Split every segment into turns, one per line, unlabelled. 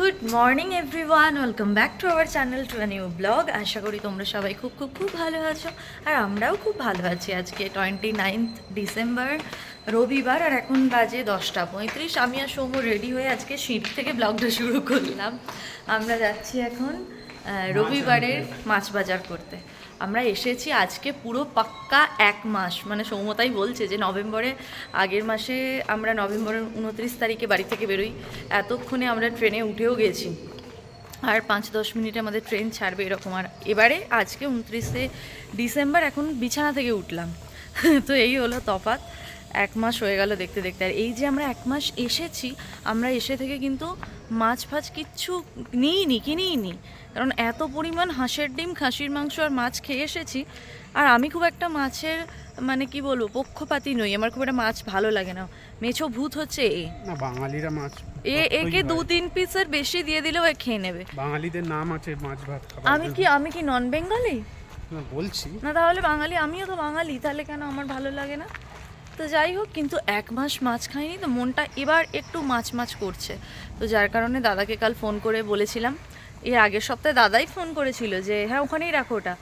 Good morning everyone welcome back to our channel to new blog. আশা করি তোমরা সবাই খুব খুব খুব ভালো আছো আর আমরাও খুব ভালো আছি আজকে টোয়েন্টি নাইন্থ ডিসেম্বর রবিবার আর এখন বাজে দশটা পঁয়ত্রিশ। আমি আর সৌম্য রেডি হয়ে আজকে শীত থেকে ব্লগটা শুরু করলাম। আমরা যাচ্ছি এখন রবিবারের মাছ বাজার করতে। আমরা এসেছি আজকে পুরো পাক্কা এক মাস। মানে সৌমতাই বলছে যে নভেম্বরে, আগের মাসে আমরা নভেম্বরের উনত্রিশ তারিখে বাড়ি থেকে বেরোই। এতক্ষণে আমরা ট্রেনে উঠেও গেছি। আর পাঁচ দশ মিনিটে আমাদের ট্রেন ছাড়বে এরকম। আর এবারে আজকে উনত্রিশে ডিসেম্বর এখন বিছানা থেকে উঠলাম। তো এই হলো তফাৎ। এক মাস হয়ে গেল দেখতে দেখতে। আর এই যে আমরা এক মাস এসেছি আমরা এসে থেকে কিন্তু মাছ ফাছ কিচ্ছু নিইনি কিনিনি কারণ এত পরিমাণ হাঁসের ডিম খাসির মাংস আর মাছ খেয়ে এসেছি। আর আমি খুব একটা মাছের মানে কি বলব পক্ষপাতি নই। আমার খুব একটা মাছ ভালো লাগে না। মেছো ভূত হচ্ছে এ।
না বাঙালিরা মাছ
এ একে দু। তিন পিসের বেশি দিয়ে দিলেও এ খেয়ে নেবে।
বাঙালিদের নাম আছে মাছ ভাত
আমি কি আমি কি নন বেঙ্গলি
না বলছি।
না তাহলে বাঙালি আমিও তো বাঙালি। তাহলে কেন আমার ভালো লাগে না? তো যাই হোক, কিন্তু এক মাস মাছ খাইনি তো মনটা এবার একটু মাছ মাছ করছে। তো যার কারণে দাদাকে কাল ফোন করে বলেছিলাম। এর আগের সপ্তাহে দাদাই ফোন করেছিল যে হ্যাঁ ওখানেই রাখো ওটা।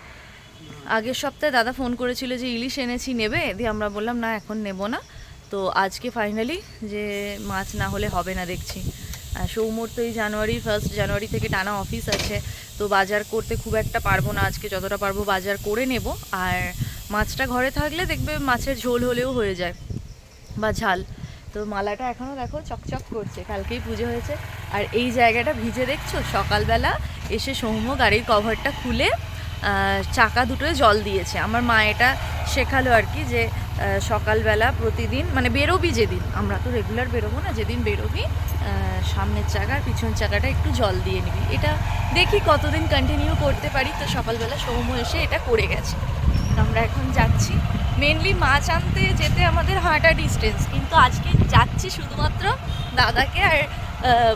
আগের সপ্তাহে দাদা ফোন করেছিল যে, ইলিশ এনেছি, নেবে? দিয়ে আমরা বললাম, না, এখন নেব না। তো আজকে ফাইনালি যে, মাছ না হলে হবে না দেখছি। সৌমর তো এই জানুয়ারি ফার্স্ট জানুয়ারি থেকে টানা অফিস আছে। তো বাজার করতে খুব একটা পারব না আজকে, যতটা পারব বাজার করে নেব। আর মাছটা ঘরে থাকলে দেখবে মাছের ঝোল হলেও হয়ে যায় বা ঝাল। তো মালাটা এখনও দেখো চকচক করছে, কালকেই পুজো হয়েছে। আর এই জায়গাটা ভিজে দেখছ? সকালবেলা এসে সৌম্য গাড়ির কভারটা খুলে চাকা দুটোয় জল দিয়েছে। আমার মা এটা শেখালো আর কি যে সকালবেলা প্রতিদিন মানে বেরোবি যেদিন, আমরা তো রেগুলার বেরোবো না, যেদিন বেরোবি সামনের চাকা আর পিছন চাকাটা একটু জল দিয়ে নিবি। এটা দেখি কতদিন কন্টিনিউ করতে পারি। তো সকালবেলা সৌম্য এসে এটা করে গেছে। আমরা এখন যাচ্ছি। মেনলি মাছ আনতে যেতে আমাদের হাঁটা ডিস্টেন্স কিন্তু আজকে যাচ্ছি শুধুমাত্র দাদাকে আর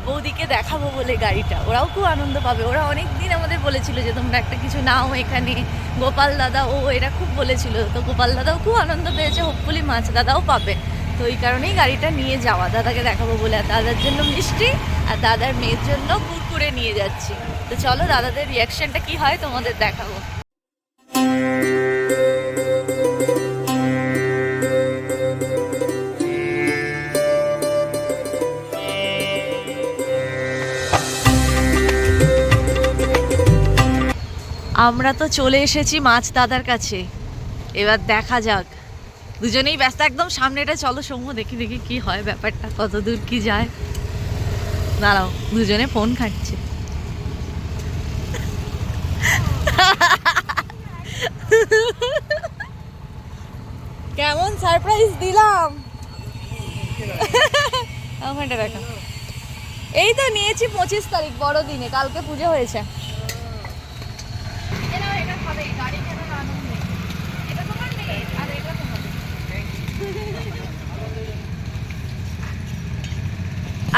বৌদিকে দেখাবো বলে গাড়িটা। ওরাও খুব আনন্দ পাবে। ওরা অনেক দিন আমাদের বলেছিল যে তোমরা একটা কিছু নাও এখানে। গোপাল দাদা, ও, এরা খুব বলেছিল। তো গোপাল দাদাও খুব আনন্দ পেয়েছে হোপফুলি মাছ দাদাও পাবে। তো এই কারণেই গাড়িটা নিয়ে যাওয়া, দাদাকে দেখাবো বলে। আর দাদার জন্য মিষ্টি, আর দাদার মেয়ের জন্য কুরকুরে নিয়ে যাচ্ছি। তো চলো দাদাদের রিয়াকশানটা কি হয় তোমাদের দেখাবো। আমরা তো চলে এসেছি মাছ দাদার কাছে। এবার দেখা যাক। দুজনেই ব্যস্ত, একদম সামনেটা চলো সৌম্য দেখি দেখি কি হয় ব্যাপারটা কত দূর কি যায়। দাঁড়াও, দুজনে ফোন খাচ্ছে কেমন সারপ্রাইজ দিলাম? ওখানটা রাখা এই তো নিয়েছি পঁচিশ তারিখ, বড়দিনে, কালকে পুজো হয়েছে।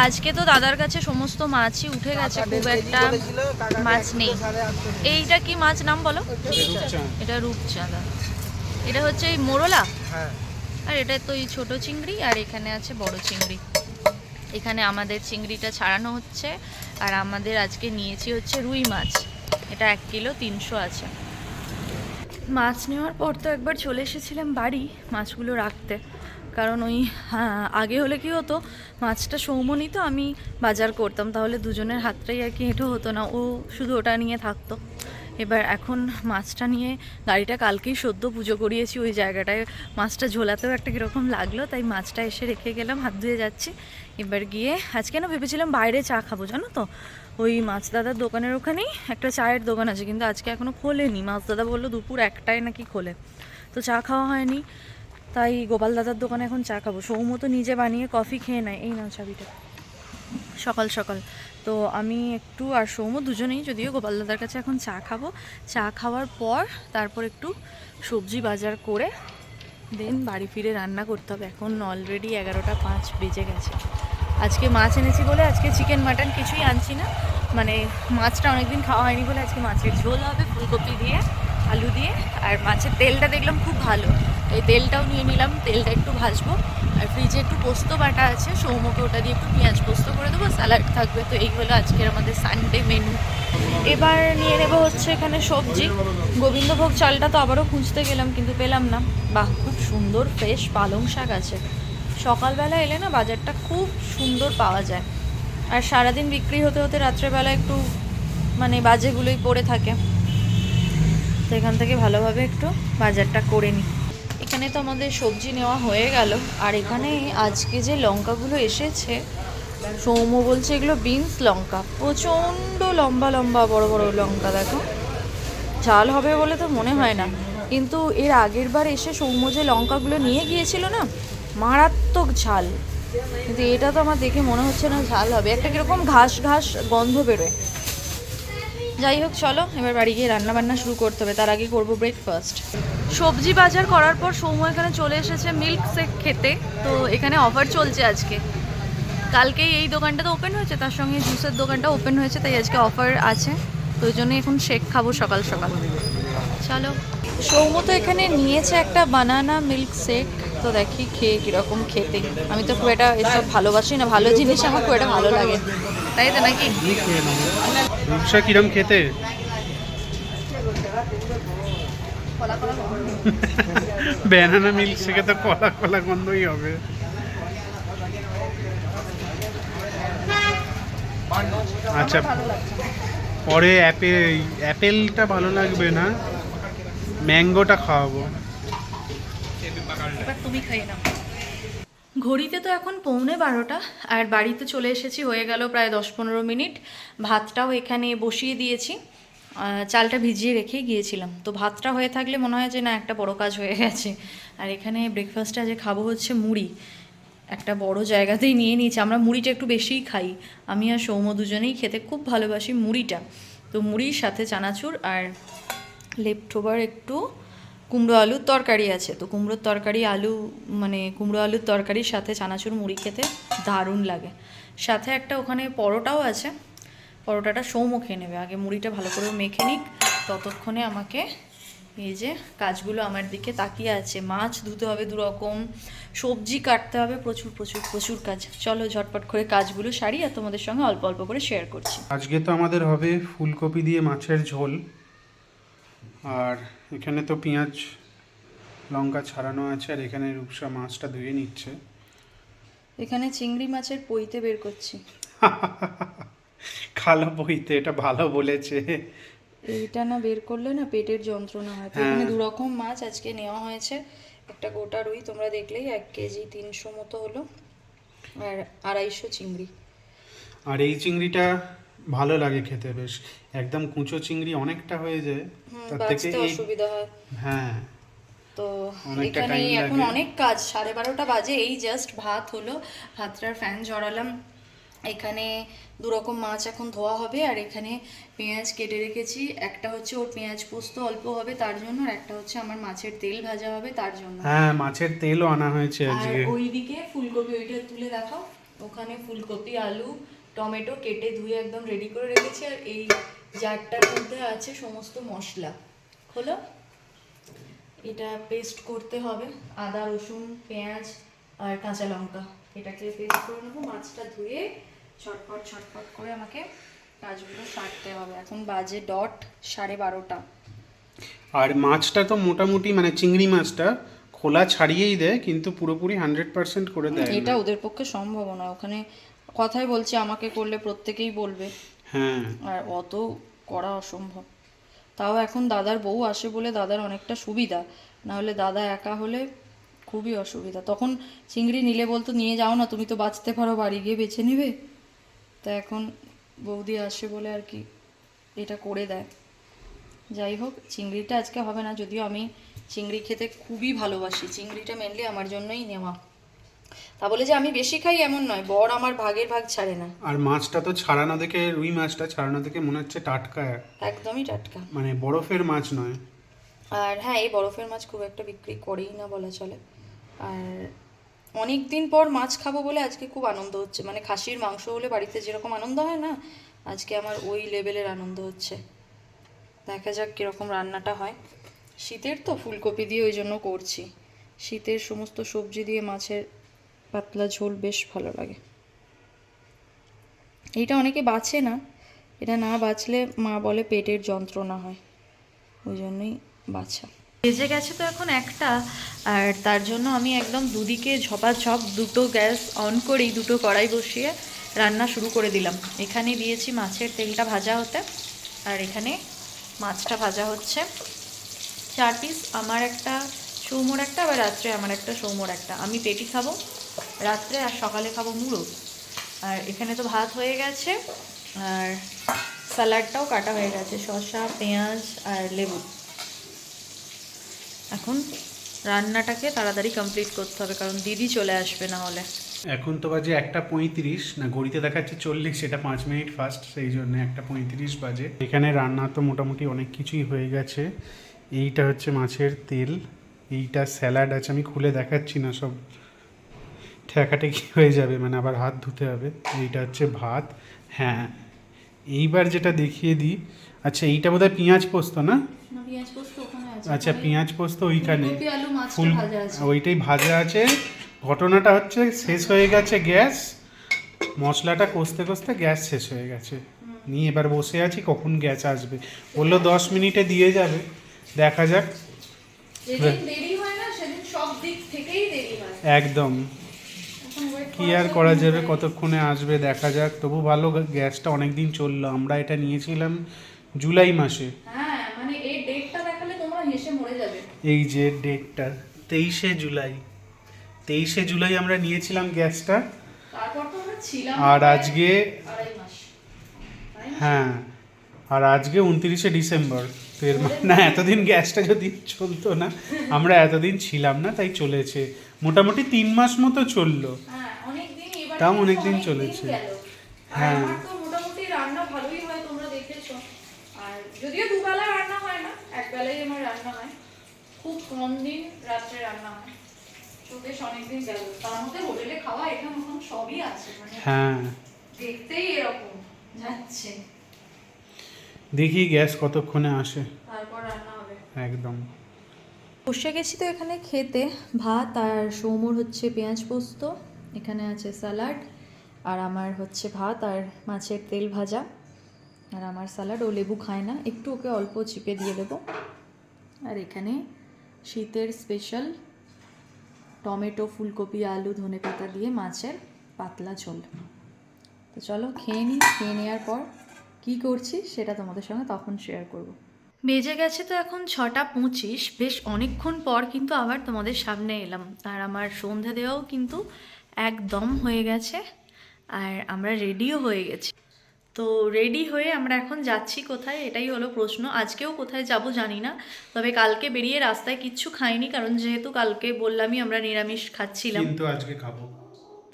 আজকে তো দাদার কাছে সমস্ত মাছই উঠে গেছে খুব একটা মাছ নেই। এইটা কি মাছ নাম বলো? এটা রূপচাঁদা। এটা হচ্ছে এই মোরলা?
হ্যাঁ।
আর এটা তো এই ছোট চিংড়ি আর এখানে আছে বড় চিংড়ি। এখানে আমাদের চিংড়িটা ছাড়ানো হচ্ছে আর আমাদের আজকে নিয়েছি হচ্ছে রুই মাছ। এটা এক কিলো তিনশো আছে। মাছ নেওয়ার পর তো একবার চলে এসেছিলাম বাড়ি মাছগুলো রাখতে। কারণ ওই হ্যাঁ, আগে হলে কি হতো মাছটা সৌমনি তো আমি বাজার করতাম তাহলে দুজনের হাতটাই আর কি হেঁটো হতো না ও শুধু ওটা নিয়ে থাকতো। এবার এখন মাছটা নিয়ে গাড়িটা কালকেই সদ্য পুজো করিয়েছি ওই জায়গাটায় মাছটা ঝোলাতেও একটা কীরকম লাগল তাই মাছটা এসে রেখে গেলাম হাত ধুয়ে যাচ্ছি। এবার গিয়ে আজকে না ভেবেছিলাম বাইরে চা খাব জানো তো? ওই মাছ দাদার দোকানের ওখানেই একটা চায়ের দোকান আছে কিন্তু আজকে এখনও খোলেনি। মাছ দাদা বলল দুপুর একটায় নাকি খোলে। তো চা খাওয়া হয়নি। তাই গোপাল দাদার দোকানে এখন চা খাব। সৌম তো নিজে বানিয়ে কফি খেয়ে নেয়। এই নাও চাবিটা। সকাল সকাল। তো আমি একটু আর সৌম্য দুজনেই যদিও গোপাল দাদার কাছে এখন চা খাব। চা খাওয়ার পর তারপর একটু সবজি বাজার করে দেন বাড়ি ফিরে রান্না করতে হবে। এখন অলরেডি এগারোটা পাঁচ বেজে গেছে। আজকে মাছ এনেছি বলে আজকে চিকেন মাটন কিছুই আনছি না। মানে মাছটা অনেকদিন খাওয়া হয়নি বলে আজকে মাছের ঝোল হবে, ফুলকপি দিয়ে, আলু দিয়ে। আর মাছের তেলটা দেখলাম খুব ভালো। এই তেলটাও নিয়ে নিলাম, তেলটা একটু ভাজবো। আর ফ্রিজে একটু পোস্ত বাটা আছে, সৌমকে ওটা দিয়ে একটু পেঁয়াজ পোস্ত করে দেবো স্যালাড থাকবে। তো এই হলো আজকের আমাদের সানডে মেনু এবার নিয়ে নেব হচ্ছে এখানে সবজি। গোবিন্দভোগ চালটা তো আবারও খুঁজতে গেলাম, কিন্তু পেলাম না। বাহ, খুব সুন্দর ফ্রেশ পালং শাক আছে। সকালবেলা এলে না বাজারটা খুব সুন্দর পাওয়া যায়। আর সারাদিন বিক্রি হতে হতে রাত্রেবেলা একটু মানে বাজেগুলোই পড়ে থাকে। তো এখান থেকে ভালোভাবে একটু বাজারটা করে নিই। এখানে তো আমাদের সবজি নেওয়া হয়ে গেল। আর এখানে আজকে যে লঙ্কাগুলো এসেছে, সৌম্য বলছে এগুলো বিনস লঙ্কা। প্রচণ্ড লম্বা লম্বা বড় বড় লঙ্কা, দেখো। ঝাল হবে বলে তো মনে হয় না। কিন্তু এর আগের বার এসে সৌম্য যে লঙ্কাগুলো নিয়ে গিয়েছিল না, মারাত্মক ঝাল। কিন্তু এটা তো আমার দেখে মনে হচ্ছে না ঝাল হবে। একটা কীরকম ঘাস ঘাস গন্ধ বেরোয়। যাই হোক, চলো, এবার বাড়ি গিয়ে রান্না বান্না শুরু করতে হবে। তার আগে করব ব্রেকফাস্ট সবজি বাজার করার পর সৌম্য এখানে চলে এসেছে মিল্ক শেক খেতে। তো এখানে অফার চলছে আজকে। কালকেই এই দোকানটা তো ওপেন হয়েছে, তার সঙ্গে জুসের দোকানটা ওপেন হয়েছে, তাই আজকে অফার আছে। তো ওই জন্য এখন শেক খাব সকাল সকাল। চলো। সৌম্য তো এখানে নিয়েছে একটা বানানা মিল্ক শেক তো দেখি খেয়ে কীরকম খেতে। আমি তো খুব একটা এসব ভালোবাসি না, ভালো জিনিস আমার খুব একটা ভালো লাগে। তাই তো নাকি?
কিরম খেতে? ব্যানানা মিল্ক শেখে তো কলা কলা গন্ধই হবে। আচ্ছা পরে অ্যাপেল অ্যাপেলটা ভালো লাগবে না? ম্যাঙ্গোটা খাওয়াবো।
তুমি ঘড়িতে তো এখন পৌনে বারোটা, আর বাড়িতে চলে এসেছি, হয়ে গেল প্রায় দশ পনেরো মিনিট। ভাতটাও এখানে বসিয়ে দিয়েছি। চালটা ভিজিয়ে রেখে গিয়েছিলাম। তো ভাতটা হয়ে থাকলে মনে হয় যে না, একটা বড় কাজ হয়ে গেছে। আর এখানে ব্রেকফাস্টে আজ খাব হচ্ছে মুড়ি। একটা বড় জায়গাতেই নিয়ে নিয়েছি। আমরা মুড়িটা একটু বেশিই খাই। আমি আর সৌম্য দুজনেই খেতে খুব ভালোবাসি মুড়িটা। তো মুড়ির সাথে চানাচুর আর লেফট ওভার একটু কুমড়ো আলুর তরকারি আছে। তো কুমড়োর তরকারি, আলু মানে কুমড়ো আলুর তরকারির সাথে চানাচুর মুড়ি খেতে দারুণ লাগে। সাথে একটা ওখানে পরোটাও আছে। পরোটাটা সৌম্য খেয়ে নেবে। আগে মুড়িটা ভালো করে মেখে নিক ততক্ষণে আমাকে এই যে কাজগুলো আমার দিকে তাকিয়ে আছে। মাছ ধুতে হবে দু রকম সবজি কাটতে হবে প্রচুর প্রচুর প্রচুর কাজ। চলো ঝটপট করে কাজগুলো সারি আর তোমাদের সঙ্গে অল্প অল্প করে শেয়ার করছি।
আজকে তো আমাদের হবে ফুলকপি দিয়ে মাছের ঝোল। আর এখানে তো পেঁয়াজ লঙ্কা ছাড়ানো আছে আর এখানে রূপসা মাছটা ধুয়ে নিচ্ছে।
এখানে চিংড়ি মাছের পইতে বের করছি।
খালো বইতে এটা ভালো বলেছে।
এইটা না বের করলে না পেটের যন্ত্রণা হয়।
হ্যাঁ।
এখানে দু রকম মাছ আজকে নেওয়া হয়েছে। একটা গোটা রুই তোমরা দেখলেই এক কেজি তিনশো মতো হলো। আর আড়াইশো চিংড়ি।
আর এই চিংড়িটা ভালো লাগে খেতে বেশ। একদম কুঁচো চিংড়ি অনেকটা হয়ে যায়। তার থেকে
অসুবিধা হয়।
হ্যাঁ।
তো এখানে এখন। অনেক কাজ সাড়ে বারোটা বাজে এই জাস্ট ভাত হলো। ভাতটার ফ্যান জড়ালাম এখানে দু রকম মাছ এখন ধোয়া হবে আর এখানে পেঁয়াজ কেটে রেখেছি। একটা হচ্ছে ওর পেঁয়াজ পোস্ত অল্প হবে তার জন্য আর একটা হচ্ছে আমার মাছের তেল ভাজা হবে তার জন্য।
হ্যাঁ মাছের তেলও আনা হয়েছে আজকে।
আর ওইদিকে ফুলকপি ওইটা তুলে দেখাও। ওখানে ফুলকপি আলু টমেটো কেটে ধুয়ে একদম রেডি করে রেখেছি আর এই জারটার মধ্যে আছে সমস্ত মশলা। হলো? এটা পেস্ট করতে হবে। আদা রসুন পেঁয়াজ আর কাঁচা লঙ্কা। এটাকে পেস্ট করে নেব মাছটা ধুয়ে ছটপট ছটপট করে আমাকে কাজগুলো সারতে হবে। এখন বাজে ডট সাড়ে বারোটা।
আর মাছটা তো মোটামুটি মানে চিংড়ি মাছটা খোলা ছাড়িয়েই দেয় কিন্তু পুরোপুরি হান্ড্রেড পার্সেন্ট করে দেয়
এটা ওদের পক্ষে সম্ভব নয়। ওখানে কথাই বলছে আমাকে করলে প্রত্যেকেই বলবে।
হ্যাঁ।
আর অত করা অসম্ভব। তাও এখন দাদার বউ আসে বলে দাদার অনেকটা সুবিধা। না হলে দাদা একা হলে খুবই অসুবিধা। তখন চিংড়ি নিলে বলতো নিয়ে যাও না তুমি তো বাঁচতে পারো বাড়ি গিয়ে বেছে নেবে? তা এখন বৌদি আসে বলে আর কি এটা করে দেয়। যাই হোক চিংড়িটা আজকে হবে না যদিও আমি চিংড়ি খেতে খুবই ভালোবাসি। চিংড়িটা মেনলি আমার জন্যই নেওয়া। তা বলে যে আমি বেশি খাই এমন নয় বর আমার ভাগের ভাগ ছাড়ে না।
আর মাছটা তো ছাড়ানো দেখে রুই মাছটা ছাড়ানো দেখে মনে হচ্ছে টাটকা।
একদমই টাটকা।
মানে বরফের মাছ নয়।
আর হ্যাঁ এই বরফের মাছ খুব একটা বিক্রি করেই না বলা চলে। আর অনেক দিন পর মাছ খাব বলে আজকে খুব আনন্দ হচ্ছে। মানে খাসির মাংস হলে বাড়িতে যেরকম আনন্দ হয় না, আজকে আমার ওই লেভেলের আনন্দ হচ্ছে। দেখা যাক কীরকম রান্নাটা হয়। শীতের তো ফুলকপি দিয়ে ওই জন্য করছি। শীতের সমস্ত সবজি দিয়ে মাছের পাতলা ঝোল বেশ ভালো লাগে। এইটা অনেকে বাছে না। এটা না বাছলে মা বলে পেটের যন্ত্রণা হয়। ওই জন্যই বাছা। বেজে গেছে তো এখন একটা, আর তার জন্য আমি একদম দুদিকে ঝপাঝপ দুটো গ্যাস অন করেই দুটো কড়াই বসিয়ে রান্না শুরু করে দিলাম। এখানে দিয়েছি মাছের তেলটা ভাজা হতে, আর এখানে মাছটা ভাজা হচ্ছে। চার পিস, আমার একটা সৌমোর একটা, আবার রাত্রে আমার একটা সৌমোর একটা। আমি পেটি খাব, রাত্রে আর সকালে খাব মুড়ো। আর এখানে তো ভাত হয়ে গেছে, আর স্যালাডটাও কাটা হয়ে গেছে, শসা, পেঁয়াজ আর লেবু। এখন রান্নাটাকে তাড়াতাড়ি কমপ্লিট করতে হবে কারণ দিদি চলে আসবে না হলে।
এখন তো বাজে একটা পঁয়ত্রিশ না ঘড়িতে দেখাচ্ছে চল্লিশ সেটা পাঁচ মিনিট ফার্স্ট সেই জন্য একটা পঁয়ত্রিশ বাজে। এখানে রান্না তো মোটামুটি অনেক কিছুই হয়ে গেছে। এইটা হচ্ছে মাছের তেল এইটা স্যালাড আছে আমি খুলে দেখাচ্ছি না সব। ঠেকাঠেকি হয়ে যাবে মানে আবার হাত ধুতে হবে। এইটা হচ্ছে ভাত হ্যাঁ। এইবার যেটা দেখিয়ে দিই আচ্ছা এইটা বোধহয় পেঁয়াজ পোস্ত না?
পেঁয়াজ
আচ্ছা পেঁয়াজ পোস্ত ওইখানে। ফুল ওইটাই ভাজা আছে। ঘটনাটা হচ্ছে শেষ হয়ে গেছে গ্যাস। মশলাটা কষতে কষতে গ্যাস শেষ হয়ে গেছে। নিয়ে এবার বসে আছি কখন গ্যাস আসবে? বলল দশ মিনিটে দিয়ে যাবে। দেখা যাক। একদম। কি আর করা যাবে কতক্ষণে আসবে দেখা যাক। তবু ভালো গ্যাসটা অনেক দিন চলল। আমরা এটা নিয়েছিলাম জুলাই মাসে।
হ্যাঁ মানে এই ডেটটা দেখালে তোমরা হেসে মরে যাবে
এই যে ডেটটা তেইশে জুলাই। তেইশে জুলাই আমরা নিয়েছিলাম গ্যাসটা। আর আজকে? হ্যাঁ আর আজকে উনত্রিশে ডিসেম্বর। তো এর না এতদিন গ্যাসটা যদি চলতো না আমরা এতদিন ছিলাম না তাই চলেছে। মোটামুটি তিন মাস মতো চলল।
হ্যাঁ
তাও অনেকদিন চলেছে। হ্যাঁ।
যদিও দুবেলা রান্না হয় না একবেলাই আমার রান্না হয়। খুব কম দিন রাত্রে রান্না হয়। তো অনেকদিন গেল। তার মধ্যে হোটেলে খাওয়া এখানে ওখানে সবই আছে মানে
হ্যাঁ।
দেখতেই এরকম যাচ্ছে।
দেখি গ্যাস কতক্ষণে আসে।
তারপর রান্না হবে।
একদম।
বসে গেছি তো এখানে খেতে। ভাত আর সৌমুর হচ্ছে পেঁয়াজ পোস্ত এখানে আছে স্যালাড আর আমার হচ্ছে ভাত আর মাছের তেল ভাজা। আর আমার স্যালাড ও লেবু খায় না একটু ওকে অল্প চিপে দিয়ে দেবো। আর এখানে শীতের স্পেশাল টমেটো, ফুলকপি, আলু ধনেপাতা দিয়ে মাছের পাতলা ঝোল। তো চলো খেয়ে নিই খেয়ে নেওয়ার পর কী করছি সেটা তোমাদের সঙ্গে তখন শেয়ার করব। বেজে গেছে তো এখন ছটা পঁচিশ, বেশ অনেকক্ষণ পর কিন্তু আবার তোমাদের সামনে এলাম। আর আমার সন্ধে দেওয়াও কিন্তু একদম হয়ে গেছে, আর আমরা রেডিও হয়ে গেছি। তো রেডি হয়ে আমরা এখন যাচ্ছি কোথায়? এটাই হলো প্রশ্ন। আজকেও কোথায় যাব জানি না। তবে কালকে বেরিয়ে রাস্তায় কিচ্ছু খাইনি কারণ যেহেতু কালকে বললামই আমরা নিরামিষ খাচ্ছিলাম।
কিন্তু আজকে খাব।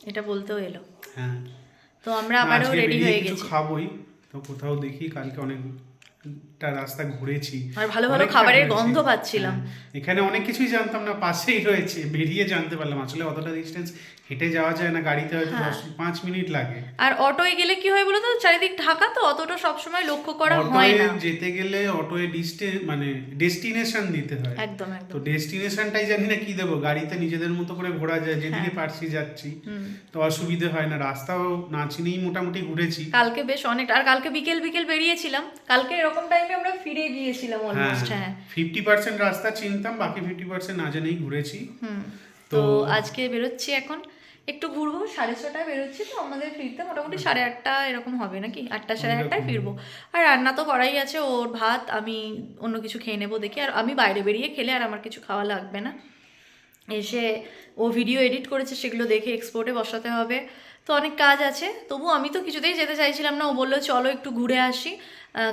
এটা বলতেও এলো।
হ্যাঁ।
তো আমরা আবারও রেডি হয়ে গেছি।
খাবোই। তো কোথাও দেখি কালকে অনেকটা রাস্তা ঘুরেছি।
আর ভালো ভালো খাবারের গন্ধ পাচ্ছিলাম।
হ্যাঁ, এখানে অনেক কিছুই জানতাম না পাশেই রয়েছে বেরিয়ে জানতে পারলাম। আসলে অতটা ডিস্টেন্স হেঁটে যাওয়া যায় না গাড়িতে হয়তো
হ্যাঁ।
দশ পাঁচ মিনিট লাগে।
আর অটোয় গেলে কি হয় বলো তো চারিদিক ঢাকা তো অতটা সবসময় লক্ষ্য করা হয় না।
যেতে গেলে অটোয় ডিস্টে মানে ডেস্টিনেশন দিতে হয়।
একদম
তো ডেস্টিনেশনটাই জানি না কি দেবো? গাড়িতে নিজেদের মতো করে ঘোরা যায় যেদিকে পারছি যাচ্ছি। তো অসুবিধে হয় না রাস্তাও না চিনেই মোটামুটি ঘুরেছি।
কালকে বেশ অনেক আর কালকে বিকেল বিকেল বেরিয়েছিলাম। কালকে এরকম টাইমে আমরা ফিরে গিয়েছিলাম
হ্যাঁ
অলমোস্ট হ্যাঁ।
ফিফটি পার্সেন্ট রাস্তা চিনতাম বাকি ফিফটি পার্সেন্ট না জেনেই ঘুরেছি।
হুম। তো
তো-
আজকে বেরোচ্ছি এখন। একটু ঘুরবো সাড়ে ছটায় বেরোচ্ছি তো আমাদের ফিরতে মোটামুটি সাড়ে আটটা এরকম হবে নাকি? আটটা সাড়ে আটটায় ফিরবো। আর রান্না তো করাই আছে ওর ভাত আমি অন্য কিছু খেয়ে নেব দেখি। আর আমি বাইরে বেরিয়ে খেলে আর আমার কিছু খাওয়া লাগবে না। এসে ও ভিডিও এডিট করেছে সেগুলো দেখে এক্সপোর্টে বসাতে হবে। তো অনেক কাজ আছে। তবু আমি তো কিছুতেই যেতে চাইছিলাম না। ও বলল চলো একটু ঘুরে আসি।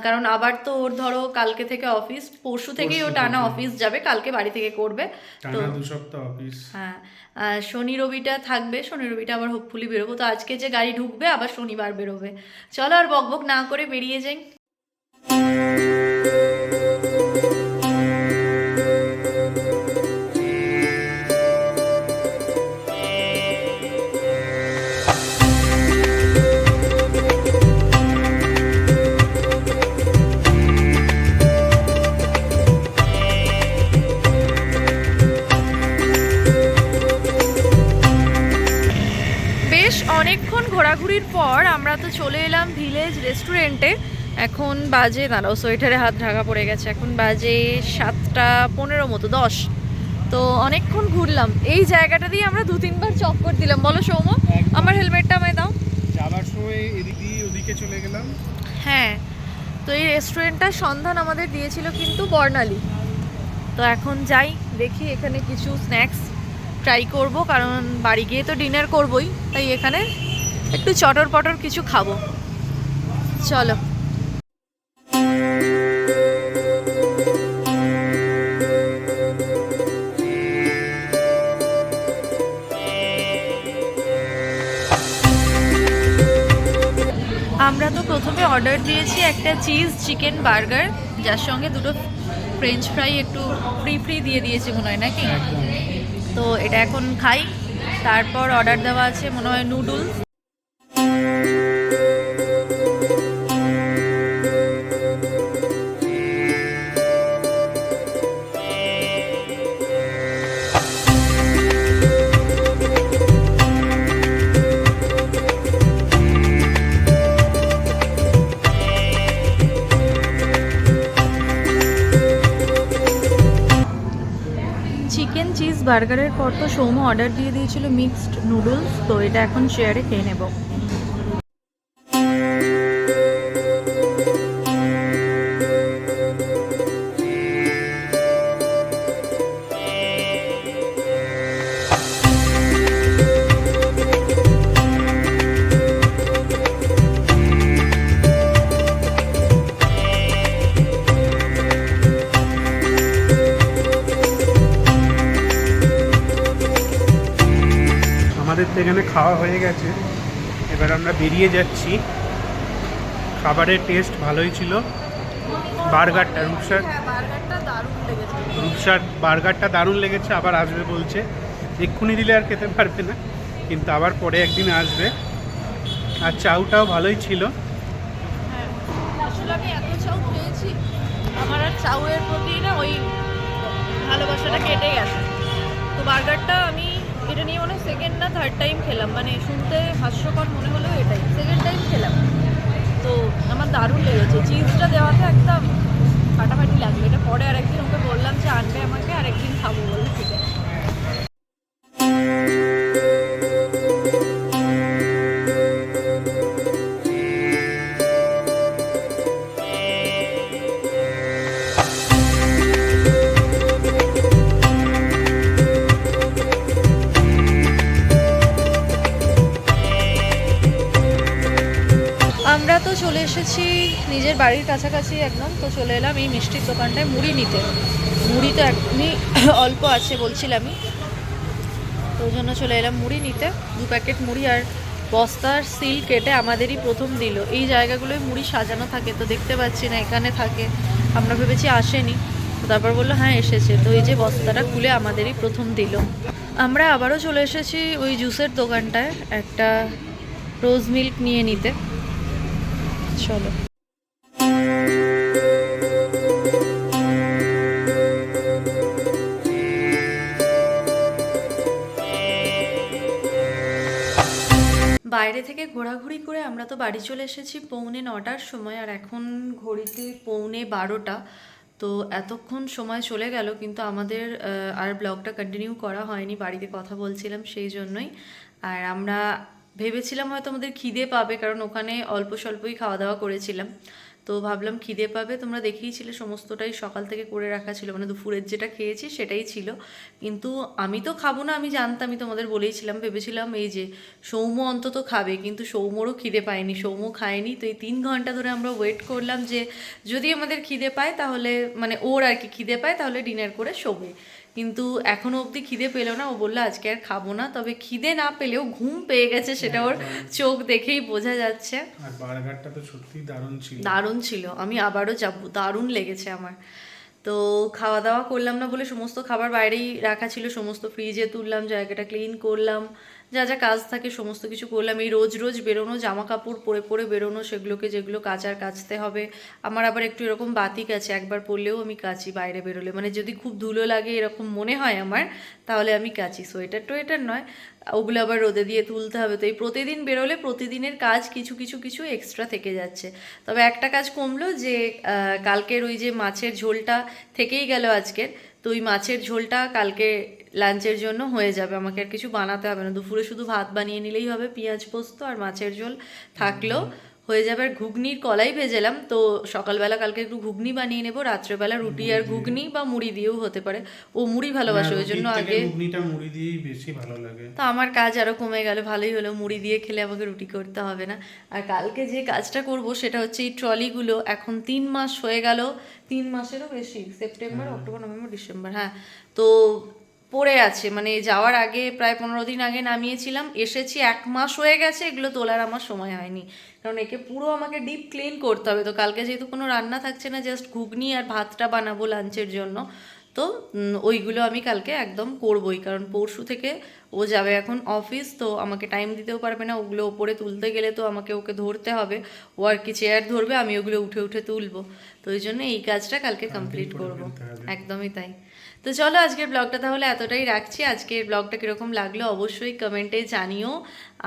কারণ আবার তো ওর ধরো কালকে থেকে অফিস। পরশু থেকেই ও টানা অফিস যাবে। কালকে বাড়ি থেকে করবে। তো
দু সপ্তাহ অফিস।
হ্যাঁ। শনি রবিটা থাকবে। শনি রবিটা আবার হোপফুলি বেরোবো। তো আজকে যে গাড়ি ঢুকবে আবার শনিবার বেরোবে। চলো আর বকবক না করে বেরিয়ে যাই। চলে এলাম ভিলেজ রেস্টুরেন্টে এখন বাজে দাঁড়াও সোয়েটারে হাত ঢাকা পড়ে গেছে। এখন বাজে সাতটা পনেরো মতো দশ। তো অনেকক্ষণ ঘুরলাম। এই জায়গাটা দিয়ে আমরা দু তিনবার চক্কর দিলাম। বলো সৌম আমার হেলমেটটা আমায় দাও।
যাবার সময় এদিক ওদিকে চলে গেলাম।
হ্যাঁ তো এই রেস্টুরেন্টটার সন্ধান আমাদের দিয়েছিল কিন্তু বর্ণালী। তো এখন যাই দেখি এখানে কিছু স্ন্যাক্স ট্রাই করব কারণ বাড়ি গিয়ে তো ডিনার করবই। তাই এখানে একটু চটর পটর কিছু খাব। চলো। আমরা তো প্রথমে অর্ডার দিয়েছি একটা চিজ চিকেন বার্গার যার সঙ্গে দুটো ফ্রেঞ্চ ফ্রাই একটু ফ্রি ফ্রি দিয়ে দিয়েছে মনে হয় নাকি? তো এটা এখন খাই। তারপর অর্ডার দেওয়া আছে মনে হয় নুডলস। বার্গারের পর তো সৌম্য অর্ডার দিয়ে দিয়েছিল মিক্সড নুডলস তো এটা এখন চেয়ারে খেয়ে নেব।
খাওয়া হয়ে গেছে। এবার আমরা বেরিয়ে যাচ্ছি। খাবারের টেস্ট ভালোই ছিল। বার্গারটা রূপসার
দারুণ
রূপসার বার্গারটা দারুণ লেগেছে আবার আসবে বলছে। এক্ষুনি দিলে আর খেতে পারবে না কিন্তু আবার পরে একদিন আসবে। আর চাউটাও ভালোই ছিল।
হ্যাঁ আসলে আমি এত চাউ খেয়েছি আমার আর চাউয়ের প্রতি না ওই ভালোবাসাটা কেটে গেছে। তো বার্গারটা আমি এটা নিয়ে মনে সেকেন্ড না থার্ড টাইম খেলাম। মানে শুনতে হাস্যকর মনে হলেও এটাই। সেকেন্ড টাইম খেলাম। তো আমার দারুণ লেগেছে। চিজটা দেওয়াতে একদম ফাটাফাটি লাগল। এটা পরে আরেকদিন ওকে বললাম যে আনবে আমাকে, আরেকদিন খাব। কাছাকাছি একদম, তো চলে এলাম এই মিষ্টির দোকানটায় মুড়ি নিতে। মুড়ি তো একদমই অল্প আছে বলছিলামই তো ওই জন্য চলে এলাম মুড়ি নিতে। দু প্যাকেট মুড়ি আর বস্তার সিল কেটে আমাদেরই প্রথম দিল। এই জায়গাগুলোয় মুড়ি সাজানো থাকে, তো দেখতে পাচ্ছি না, এখানে থাকে। আমরা ভেবেছি আসেনি। তারপর বলল হ্যাঁ এসেছে। তো এই যে বস্তাটা খুলে আমাদেরই প্রথম দিল। আমরা আবারও চলে এসেছি ওই জুসের দোকানটায় একটা রোজ মিল্ক নিয়ে নিতে। চলো। বাইরে থেকে ঘোরাঘুরি করে আমরা তো বাড়ি চলে এসেছি পৌনে নটার সময়, আর এখন ঘড়িতে পৌনে বারোটা। তো এতক্ষণ সময় চলে গেল, কিন্তু আমাদের আর ব্লগটা কন্টিনিউ করা হয়নি, বাড়িতে কথা বলছিলাম সেই জন্যই। আর আমরা ভেবেছিলাম হয়তো আমাদের খিদে পাবে, কারণ ওখানে অল্প স্বল্পই খাওয়া দাওয়া করেছিলাম। তো ভাবলাম খিদে পাবে, তোমরা দেখিয়েছিলে সমস্তটাই সকাল থেকে করে রাখা ছিল মানে দুপুরের যেটা খেয়েছি সেটাই ছিল। কিন্তু আমি তো খাব না, আমি জানতামই তোমাদের বলেইছিলাম ভেবেছিলাম এই যে সৌম্য অন্তত খাবে, কিন্তু সৌম্যরও খিদে পায়নি, সৌম্য খায়নি। তো এই তিন ঘণ্টা ধরে আমরা ওয়েট করলাম যে যদি আমাদের খিদে পায় তাহলে মানে ওর আর কি খিদে পায় তাহলে ডিনার করে শোবে। কিন্তু এখনও অবধি খিদে পেল না। ও বলল আজকে আর খাব না। তবে খিদে না পেলেও ঘুম পেয়ে গেছে সেটা ওর চোখ দেখেই বোঝা যাচ্ছে।
আর বার্গারটা তো সত্যি দারুণ ছিল।
দারুণ ছিল। আমি আবারও যাব। দারুণ লেগেছে আমার। তো খাওয়া দাওয়া করলাম না বলে সমস্ত খাবার বাইরেই রাখা ছিল। সমস্ত ফ্রিজে তুললাম জায়গাটা ক্লিন করলাম। যা যা কাজ থাকে সমস্ত কিছু করলাম। এই রোজ রোজ বেরোনো জামা কাপড় পরে পরে বেরোনো, সেগুলোকে যেগুলো কাচার কাচতে হবে। আমার আবার একটু এরকম বাতিক আছে, একবার পরলেও আমি কাচি বাইরে বেরোলে। মানে যদি খুব ধুলো লাগে, এরকম মনে হয় আমার, তাহলে আমি কাচি। সোয়েটার টোয়েটার নয়, ওগুলো আবার রোদে দিয়ে তুলতে হবে। তো এই প্রতিদিন বেরোলে প্রতিদিনের কাজ কিছু কিছু কিছু এক্সট্রা থেকে যাচ্ছে। তবে একটা কাজ কমলো যে কালকের ওই যে মাছের ঝোলটা থেকেই গেল আজকের। তো ওই মাছের ঝোলটা কালকে লাঞ্চের জন্য হয়ে যাবে। আমাকে আর কিছু বানাতে হবে না। দুপুরে শুধু ভাত বানিয়ে নিলেই হবে পেঁয়াজ পোস্ত আর মাছের ঝোল থাকলেও হয়ে যাবে আর ঘুগনির কলাই ভেজেলাম। তো সকালবেলা কালকে একটু ঘুগনি বানিয়ে নেব রাত্রেবেলা রুটি আর ঘুগনি। বা মুড়ি দিয়েও হতে পারে। ও মুড়ি ভালোবাসে ওই জন্য আগে
ঘুগনিটা মুড়ি দিয়েই বেশি ভালো লাগে।
তো আমার কাজ আরও কমে গেল ভালোই হলো। মুড়ি দিয়ে খেলে আমাকে রুটি করতে হবে না। আর কালকে যে কাজটা করব সেটা হচ্ছে এই ট্রলিগুলো এখন তিন মাস হয়ে গেল। তিন মাসেরও বেশি সেপ্টেম্বর অক্টোবর নভেম্বর ডিসেম্বর হ্যাঁ। তো পড়ে আছে। মানে যাওয়ার আগে প্রায় পনেরো দিন আগে নামিয়েছিলাম এসেছি এক মাস হয়ে গেছে এগুলো তোলার আমার সময় হয়নি। কারণ একে পুরো আমাকে ডিপ ক্লিন করতে হবে। তো কালকে যেহেতু কোনো রান্না থাকছে না জাস্ট ঘুগনি আর ভাতটা বানাবো লাঞ্চের জন্য। তো ওইগুলো আমি কালকে একদম করবই। কারণ পরশু থেকে ও যাবে এখন অফিস তো আমাকে টাইম দিতেও পারবে না। ওগুলো ওপরে তুলতে গেলে তো আমাকে ওকে ধরতে হবে। ও আর কি চেয়ার ধরবে আমি ওগুলো উঠে উঠে তুলবো। তো ওই জন্য এই কাজটা কালকে কমপ্লিট
করে
করব। একদমই তাই। তো চলো আজকের ব্লগটা তাহলে এতটাই রাখছি। আজকের ব্লগটা কীরকম লাগল অবশ্যই কমেন্টে জানিও।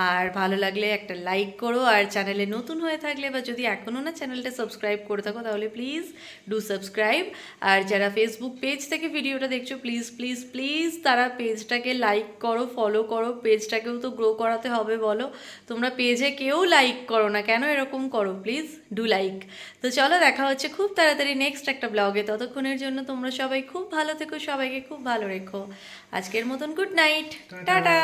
আর ভালো লাগলে একটা লাইক করো আর চ্যানেলে নতুন হয়ে থাকলে বা যদি এখনও না চ্যানেলটা সাবস্ক্রাইব করে থাকো তাহলে প্লিজ ডু সাবস্ক্রাইব আর যারা ফেসবুক পেজ থেকে ভিডিওটা দেখছ প্লিজ প্লিজ প্লিজ তারা পেজটাকে লাইক করো ফলো করো পেজটাকেও তো গ্রো করাতে হবে বলো। তোমরা পেজে কেউ লাইক করো না কেন এরকম করো? প্লিজ ডু লাইক তো চলো দেখা হচ্ছে খুব তাড়াতাড়ি নেক্সট একটা ব্লগে ততক্ষণের জন্য তোমরা সবাই খুব ভালো থেকো সবাইকে খুব ভালো রেখো। আজকের মতন গুড নাইট টাটা।